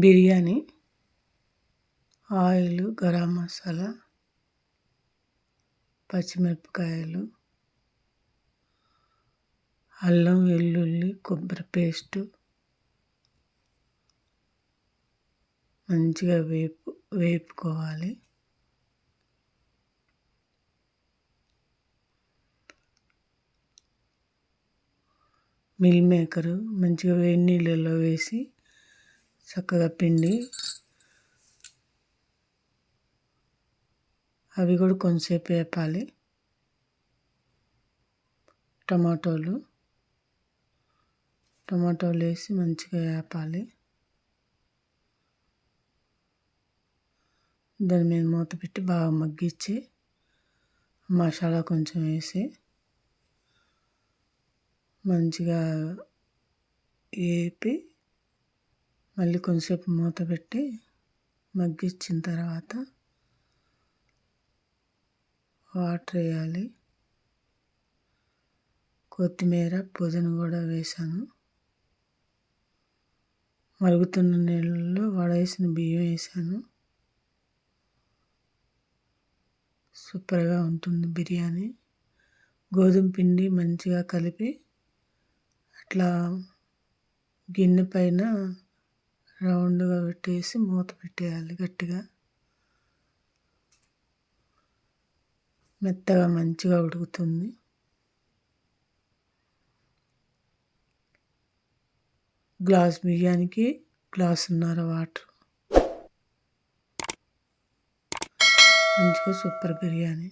Biryani oil garam masala పచ్చిమిరపకాయలు అల్లం వెల్లుల్లి కొబ్బరి పేస్టు మంచిగా వేపు వేపుకోవాలి. మిల్ మేకరు మంచిగా వేడి నీళ్ళల్లో వేసి చక్కగా పిండి. అవి కూడా కొంచెంసేపు వేపాలి. టమాటోలు. టమాటోలు వేసి మంచిగా వేపాలి. దాని మీద మూత పెట్టి బాగా మగ్గించి మసాలా కొంచెం వేసి మంచిగా వేపి మళ్ళీ కొంచెంసేపు మూత పెట్టి మగ్గించిన తర్వాత వాటర్ వేయాలి. కొత్తిమీర పుదీన కూడా వేసాను. మరుగుతున్న నీళ్ళలో వడేసిన బియ్యం వేసాను. సూపర్గా ఉంటుంది బిర్యానీ. గోధుమ పిండి మంచిగా కలిపి అట్లా గిన్నె పైన రౌండ్గా పెట్టేసి మూత పెట్టేయాలి గట్టిగా. మెత్తగా మంచిగా ఉడుకుతుంది. గ్లాస్ బియ్యానికి గ్లాసున్నర వాటర్. మంచిగా సూపర్ బిర్యానీ.